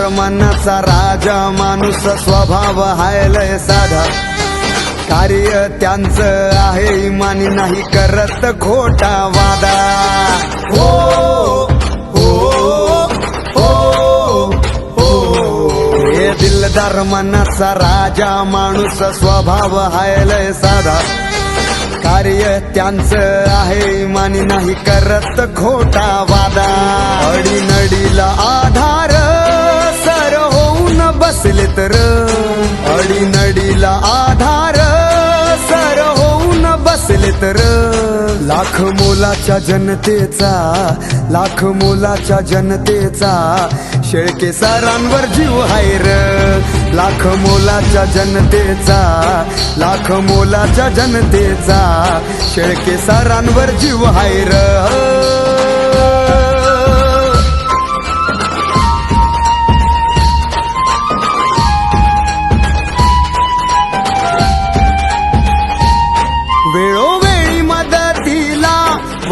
मनाचा राजा माणूस स्वभाव हाय लय साधा. कार्य त्यांचं आहे इमानी नाही करत खोटा वादा. हो हो हो हो. हे दिलदार मनाचा राजा माणूस स्वभाव हाय लय साधा. कार्य त्यांचं आहे इमानी नाही करत खोटा वादा. अडीनडीला आधार नडीला आधार सर होऊन बसले तर लाख मोलाच्या जनतेचा लाख मोलाच्या जनतेचा शेळके सरांवर जीव हाय र. लाख मोलाच्या जनतेचा लाख मोलाच्या जनतेचा शेळके सरांवर जीव हाय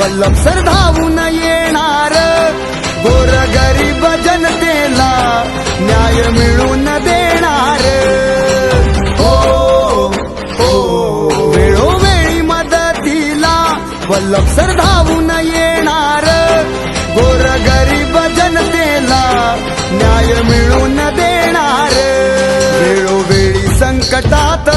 वल्लभ सर धावून येणार. गोर गरीब जनतेला न्याय मिळून देणार. हो हो वेळोवेळी मदतीला वल्लभ सर धावून येणार. गोर गरीब जनतेला न्याय मिळून देणार. वेळोवेळी संकटात